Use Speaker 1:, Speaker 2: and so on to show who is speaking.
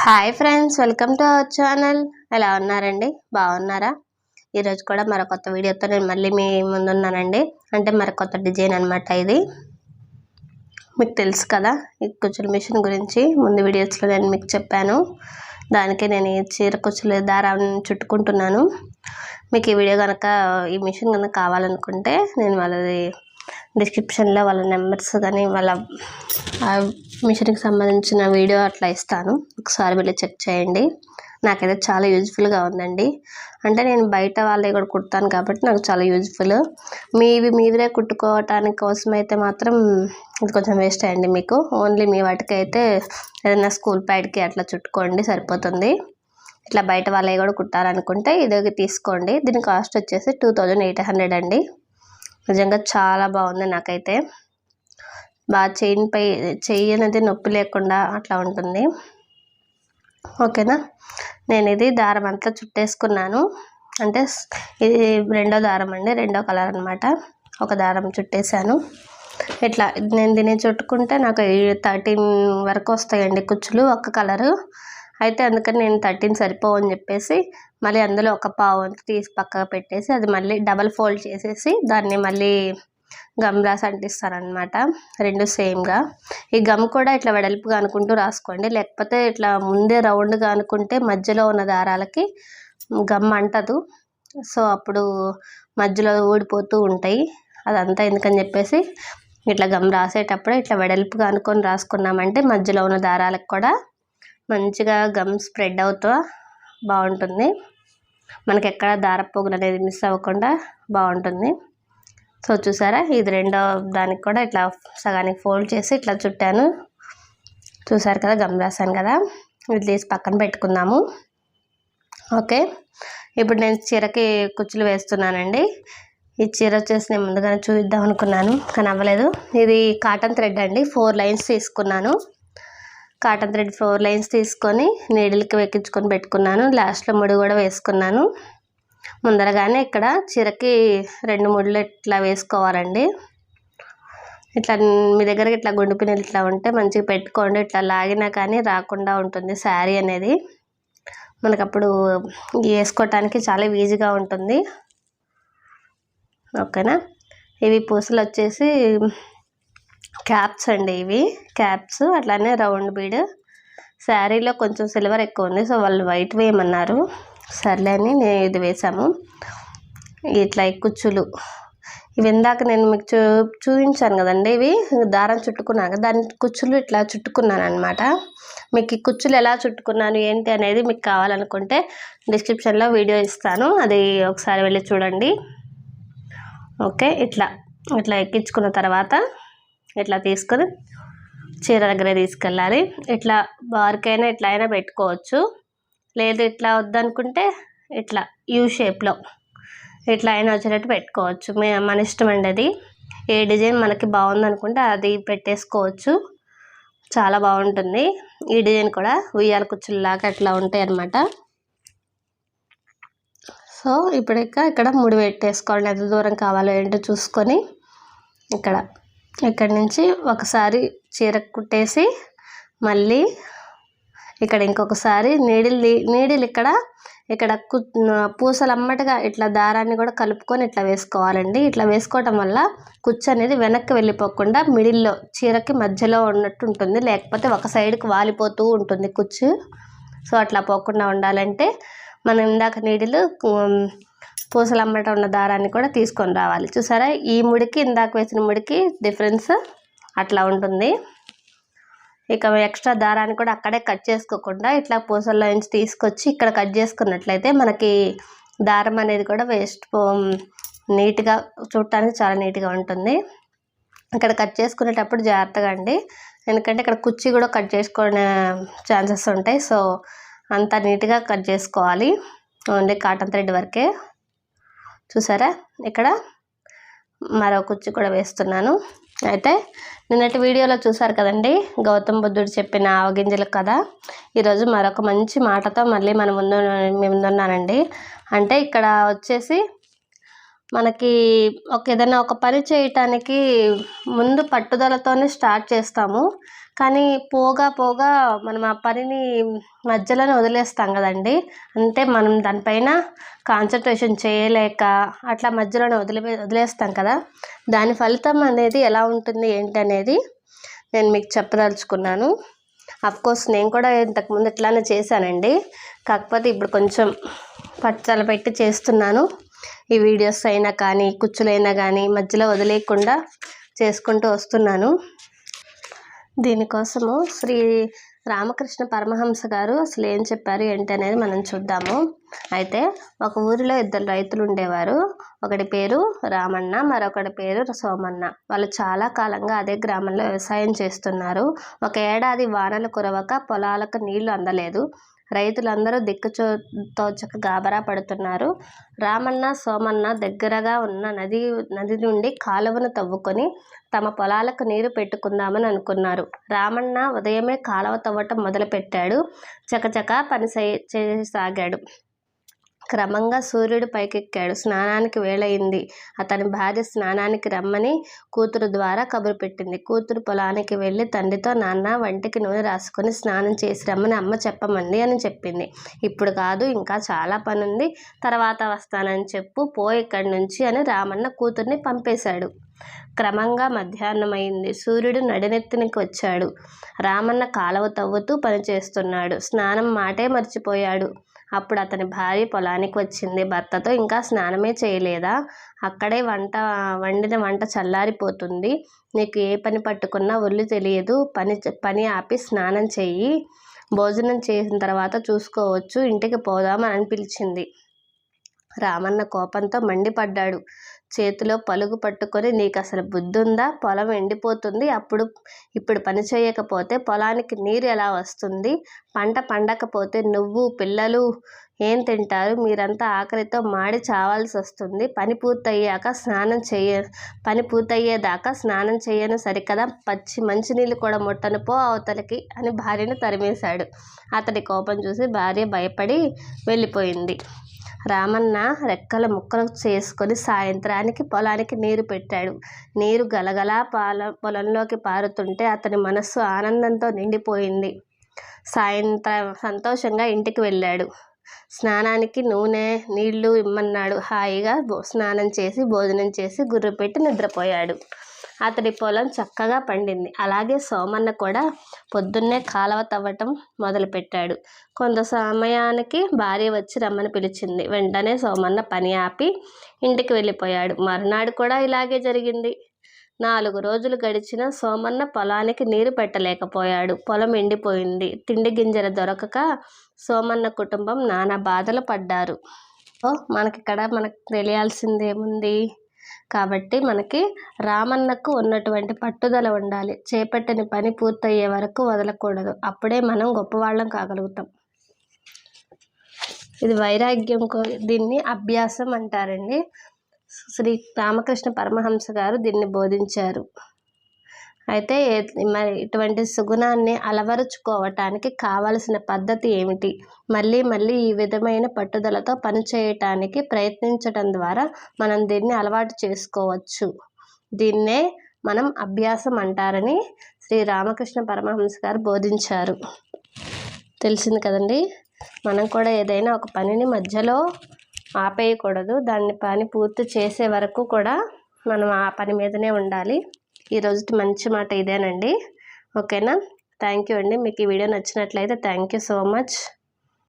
Speaker 1: Hi friends welcome to our channel. ఎలా ఉన్నారండి? బాగున్నారా? ఈరోజు కూడా మరో కొత్త వీడియోతో నేను మళ్ళీ మీ ముందున్నానండి. అంటే మరో కొత్త డిజైన్ అనమాట ఇది. మీకు తెలుసు కదా ఈ కుచ్చుల మిషన్ గురించి. ముందు వీడియోస్లో నేను మీకు చెప్పాను. దానికి నేను ఈ చీర కుచ్చుల దారాన్ని చుట్టుకుంటున్నాను. మీకు ఈ వీడియో కనుక ఈ మిషన్ కనుక కావాలనుకుంటే నేను వాళ్ళది డిస్క్రిప్షన్లో వాళ్ళ నెంబర్స్ కానీ వాళ్ళ మిషన్కి సంబంధించిన వీడియో అట్లా ఇస్తాను. ఒకసారి వెళ్ళి చెక్ చేయండి. నాకైతే చాలా యూజ్ఫుల్గా ఉందండి. అంటే నేను బయట వాళ్ళే కూడా కుడతాను కాబట్టి నాకు చాలా యూజ్ఫుల్. మీవి మీరే కుట్టుకోవటానికి కోసం అయితే మాత్రం ఇది కొంచెం వేస్ట్ అయ్యండి మీకు. ఓన్లీ మీ వాటికి అయితే ఏదైనా స్కూల్ ప్యాడ్కి అట్లా చుట్టుకోండి సరిపోతుంది. ఇట్లా బయట వాళ్ళే కూడా కుట్టాలనుకుంటే ఇది తీసుకోండి. దీని కాస్ట్ వచ్చేసి టూ థౌజండ్ ఎయిట్ హండ్రెడ్ అండి. నిజంగా చాలా బాగుంది నాకైతే. బాగా చెయ్యి పై చెయ్యి అనేది నొప్పి లేకుండా అట్లా ఉంటుంది. ఓకేనా? నేను ఇది దారం అంతా చుట్టేసుకున్నాను. అంటే ఇది రెండో దారం అండి రెండో కలర్ అనమాట ఒక దారం చుట్టేసాను ఇట్లా నేను దీన్ని చుట్టుకుంటే నాకు థర్టీన్ వరకు వస్తాయండి కుచ్చులు ఒక కలరు. అయితే అందుకని నేను థర్టీన్ సరిపోవని చెప్పేసి మళ్ళీ అందులో ఒక పావు తీసి పక్కకు పెట్టేసి అది మళ్ళీ డబల్ ఫోల్డ్ చేసేసి దాన్ని మళ్ళీ గమ్ రాసి అంటిస్తారనమాట రెండు సేమ్గా ఈ గమ్ కూడా ఇట్లా వెడల్పుగా అనుకుంటూ రాసుకోండి. లేకపోతే ఇట్లా ముందే రౌండ్గా అనుకుంటే మధ్యలో ఉన్న దారాలకి గమ్ అంటదు. సో అప్పుడు మధ్యలో ఊడిపోతూ ఉంటాయి. అదంతా ఎందుకని చెప్పేసి ఇట్లా గమ్ రాసేటప్పుడు ఇట్లా వెడల్పుగా అనుకొని రాసుకున్నామంటే మధ్యలో ఉన్న దారాలకు కూడా మంచిగా గమ్ స్ప్రెడ్ అవుతూ బాగుంటుంది. మనకి ఎక్కడ దారపోగులు అనేది మిస్ అవ్వకుండా బాగుంటుంది. సో చూసారా? ఇది రెండో దానికి కూడా ఇట్లా సగానికి ఫోల్డ్ చేసి ఇట్లా చుట్టాను. చూసారు కదా? గమ్ రాశాను కదా? ఇది తీసి పక్కన పెట్టుకుందాము. ఓకే. ఇప్పుడు నేను చీరకి కుచ్చులు వేస్తున్నానండి. ఈ చీర వచ్చేసి నేను ముందుగానే చూద్దాం అనుకున్నాను కానీ అవ్వలేదు. ఇది కాటన్ థ్రెడ్ అండి. ఫోర్ లైన్స్ తీసుకున్నాను. కాటన్ థ్రెడ్ ఫోర్ లైన్స్ తీసుకొని నీడిల్కి వెక్కించుకొని పెట్టుకున్నాను. లాస్ట్లో ముడి కూడా వేసుకున్నాను. ముందరగానే ఇక్కడ చీరకి రెండు ముళ్ళు ఇట్లా వేసుకోవాలండి. ఇట్లా మీ దగ్గర ఇట్లా గుండు పిన్నులు ఇట్లా ఉంటే మంచిగా పెట్టుకోండి. ఇట్లా లాగినా కానీ రాకుండా ఉంటుంది శారీ అనేది. మనకు అప్పుడు వేసుకోవటానికి చాలా ఈజీగా ఉంటుంది. ఓకేనా? ఇవి పూసలు వచ్చేసి క్యాప్స్ అండి ఇవి. క్యాప్స్ అట్లానే రౌండ్ బీడ్. శారీలో కొంచెం సిల్వర్ ఎక్కువ ఉంది. సో వాళ్ళు వైట్ వేయమన్నారు. సర్లే అని నేను ఇది వేసాము ఇట్లా కుచ్చులు. ఇవి ఇందాక నేను మీకు చూ చూపించాను కదండి ఇవి. దారం చుట్టుకున్నాను దాని కుచ్చులు ఇట్లా చుట్టుకున్నాను అనమాట మీకు ఈ కుచ్చులు ఎలా చుట్టుకున్నాను ఏంటి అనేది మీకు కావాలనుకుంటే డిస్క్రిప్షన్లో వీడియో ఇస్తాను. అది ఒకసారి వెళ్ళి చూడండి. ఓకే ఇట్లా. ఇట్లా ఎక్కించుకున్న తర్వాత ఇట్లా తీసుకొని చీర దగ్గర తీసుకెళ్ళాలి. ఇట్లా బార్కైనా ఇట్లా అయినా పెట్టుకోవచ్చు. లేదు ఇట్లా వద్దనుకుంటే ఇట్లా యూ షేప్లో ఇట్లా అయినా వచ్చేటట్టు పెట్టుకోవచ్చు. మే మన ఇష్టం అండి అది. ఏ డిజైన్ మనకి బాగుంది అనుకుంటే అది పెట్టేసుకోవచ్చు. చాలా బాగుంటుంది. ఈ డిజైన్ కూడా ఉయ్యాల కుచ్చుల్లాగా అట్లా ఉంటాయి అన్నమాట సో ఇప్పుడు ఇక్కడ ముడి పెట్టేసుకోవాలి ఎంత దూరం కావాలో ఏంటో చూసుకొని ఇక్కడ. ఇక్కడ నుంచి ఒకసారి చీర కుట్టేసి మళ్ళీ ఇక్కడ ఇంకొకసారి నీడిల్ నీడిల్ ఇక్కడ ఇక్కడ కు పూసలు అమ్మటగా ఇట్లా దారాన్ని కూడా కలుపుకొని ఇట్లా వేసుకోవాలండి. ఇట్లా వేసుకోవటం వల్ల కుచ్చు అనేది వెనక్కి వెళ్ళిపోకుండా మిడిల్లో చీరకి మధ్యలో ఉన్నట్టు ఉంటుంది. లేకపోతే ఒక సైడ్కి వాలిపోతూ ఉంటుంది కుచ్చు. సో అట్లా పోకుండా ఉండాలంటే మనం ఇందాక నీడిలు పూసలు అమ్మట ఉన్న దారాన్ని కూడా తీసుకొని రావాలి. చూసారా? ఈ ముడికి ఇందాక వేసిన ముడికి డిఫరెన్స్ అట్లా ఉంటుంది. ఇక ఎక్స్ట్రా దారాన్ని కూడా అక్కడే కట్ చేసుకోకుండా ఇట్లా పూసల్లో నుంచి తీసుకొచ్చి ఇక్కడ కట్ చేసుకున్నట్లయితే మనకి దారం అనేది కూడా వేస్ట్ నీట్గా చూడటానికి చాలా నీట్గా ఉంటుంది. ఇక్కడ కట్ చేసుకునేటప్పుడు జాగ్రత్తగా అండి. ఎందుకంటే ఇక్కడ కుర్చీ కూడా కట్ చేసుకునే ఛాన్సెస్ ఉంటాయి. సో అంత నీట్గా కట్ చేసుకోవాలి. ఓన్లీ కాటన్ థ్రెడ్ వరకే. చూసారా? ఇక్కడ మరో కుర్చీ కూడా వేస్తున్నాను. అయితే నిన్నటి వీడియోలో చూసారు కదండి గౌతమ్ బుద్ధుడు చెప్పిన ఆవగింజలు కదా ఈరోజు మరొక మంచి మాటతో మళ్ళీ మన ముందు ముందున్నానండి. అంటే ఇక్కడ వచ్చేసి మనకి ఒక ఏదైనా ఒక పని చేయటానికి ముందు పట్టుదలతోనే స్టార్ట్ చేస్తాము. కానీ పోగా పోగా మనం ఆ పనిని మధ్యలోనే వదిలేస్తాం కదండి. అంటే మనం దానిపైన కాన్సన్ట్రేషన్ చేయలేక అట్లా మధ్యలోనే వదిలే వదిలేస్తాం కదా. దాని ఫలితం అనేది ఎలా ఉంటుంది ఏంటి అనేది నేను మీకు చెప్పదలుచుకున్నాను. కోర్స్ నేను కూడా ఇంతకుముందు ఇట్లానే చేశానండి. కాకపోతే ఇప్పుడు కొంచెం పట్టుదల పెట్టి చేస్తున్నాను. ఈ వీడియోస్ అయినా కానీ కుచ్చులైనా కానీ మధ్యలో వదిలేయకుండా చేసుకుంటూ వస్తున్నాను. దీనికోసము శ్రీ రామకృష్ణ పరమహంస గారు అసలు ఏం చెప్పారు ఏంటి అనేది మనం చూద్దాము. అయితే ఒక ఊరిలో ఇద్దరు రైతులు ఉండేవారు. ఒకటి పేరు రామన్న మరొకటి పేరు సోమన్న. వాళ్ళు చాలా కాలంగా అదే గ్రామంలో వ్యవసాయం చేస్తున్నారు. ఒక ఏడాది వానలు కురవక పొలాలకు నీళ్ళు అందలేదు. రైతులందరూ దిక్కుచో తోచక గాబరా పడుతున్నారు. రామన్న సోమన్న దగ్గరగా ఉన్న నది నది నుండి కాలువను తవ్వుకొని తమ పొలాలకు నీరు పెట్టుకుందామని అనుకున్నారు. రామన్న ఉదయమే కాలువ తవ్వటం మొదలుపెట్టాడు. చకచక పని చేయసాగాడు క్రమంగా సూర్యుడు పైకెక్కాడు. స్నానానికి వేళయింది అతని భార్య స్నానానికి రమ్మని కూతురు ద్వారా కబురు పెట్టింది. కూతురు పొలానికి వెళ్ళి తండ్రితో నాన్న వంటికి నూనె రాసుకొని స్నానం చేసి రమ్మని అమ్మ చెప్పమంది అని చెప్పింది. ఇప్పుడు కాదు ఇంకా చాలా పని ఉంది తర్వాత వస్తానని చెప్పు పో ఇక్కడి నుంచి అని రామన్న కూతుర్ని పంపేశాడు. క్రమంగా మధ్యాహ్నమైంది. సూర్యుడు నడినెత్తినికి వచ్చాడు. రామన్న కాలవ తవ్వుతూ పనిచేస్తున్నాడు. స్నానం మాటే మర్చిపోయాడు. అప్పుడు అతని భార్య పొలానికి వచ్చింది భర్తతో ఇంకా స్నానమే చేయలేదా? అక్కడే వంట వండిన వంట చల్లారిపోతుంది. నీకు ఏ పని పట్టుకున్నా ఒళ్ళు తెలియదు. పని పని ఆపి స్నానం చెయ్యి. భోజనం చేసిన తర్వాత చూసుకోవచ్చు. ఇంటికి పోదామని పిలిచింది. రామన్న కోపంతో మండిపడ్డాడు. చేతిలో పలుగు పట్టుకొని నీకు అసలు బుద్ధి ఉందా పొలం ఎండిపోతుంది. అప్పుడు ఇప్పుడు పని చేయకపోతే పొలానికి నీరు ఎలా వస్తుంది? పంట పండకపోతే నువ్వు పిల్లలు ఏం తింటారు? మీరంతా ఆకలితో మాడి చావాల్సి వస్తుంది పని పూర్తయ్యాక స్నానం చేయ పని పూర్తయ్యేదాకా స్నానం చేయను సరికదా? పచ్చి మంచినీళ్ళు కూడా ముట్టను పో అవతలకి అని భార్యను తరిమేశాడు. అతడి కోపం చూసి భార్య భయపడి వెళ్ళిపోయింది. రామన్న రెక్కల ముక్కలు చేసుకొని సాయంత్రానికి పొలానికి నీరు పెట్టాడు. నీరు గలగలా పాల పొలంలోకి పారుతుంటే అతని మనస్సు ఆనందంతో నిండిపోయింది. సాయంత్రం సంతోషంగా ఇంటికి వెళ్ళాడు. స్నానానికి నూనె నీళ్ళు ఇమ్మన్నాడు. హాయిగా స్నానం చేసి భోజనం చేసి గుర్రు పెట్టి నిద్రపోయాడు. అతడి పొలం చక్కగా పండింది. అలాగే సోమన్న కూడా పొద్దున్నే కాలవ తవ్వటం మొదలుపెట్టాడు. కొంత సమయానికి భార్య వచ్చి రమ్మని పిలిచింది. వెంటనే సోమన్న పని ఆపి ఇంటికి వెళ్ళిపోయాడు. మరునాడు కూడా ఇలాగే జరిగింది. నాలుగు రోజులు గడిచిన సోమన్న పొలానికి నీరు పెట్టలేకపోయాడు. పొలం ఎండిపోయింది. తిండి గింజలు దొరకక సోమన్న కుటుంబం నానా బాధలు పడ్డారు. మనకి ఇక్కడ మనకు తెలియాల్సింది ఏముంది కాబట్టి మనకి రామన్నకు ఉన్నటువంటి పట్టుదల ఉండాలి. చేపట్టని పని పూర్తయ్యే వరకు వదలకూడదు. అప్పుడే మనం గొప్పవాళ్ళం కాగలుగుతాం. ఇది వైరాగ్యం దీన్ని అభ్యాసం అంటారండి. శ్రీ రామకృష్ణ పరమహంస గారు దీన్ని బోధించారు. అయితే మరి ఇటువంటి సుగుణాన్ని అలవరుచుకోవటానికి కావలసిన పద్ధతి ఏమిటి? మళ్ళీ మళ్ళీ ఈ విధమైన పట్టుదలతో పనిచేయటానికి ప్రయత్నించడం ద్వారా మనం దీన్ని అలవాటు చేసుకోవచ్చు. దీన్నే మనం అభ్యాసం అంటారని శ్రీ రామకృష్ణ పరమహంస గారు బోధించారు. తెలిసింది కదండి? మనం కూడా ఏదైనా ఒక పనిని మధ్యలో ఆపేయకూడదు. దాన్ని పని పూర్తి చేసే వరకు కూడా మనం ఆ పని మీదనే ఉండాలి. ఈరోజు మంచి మాట ఇదేనండి. ఓకేనా? థ్యాంక్ యూ అండి. మీకు ఈ వీడియో నచ్చినట్లయితే థ్యాంక్ యూ సో మచ్.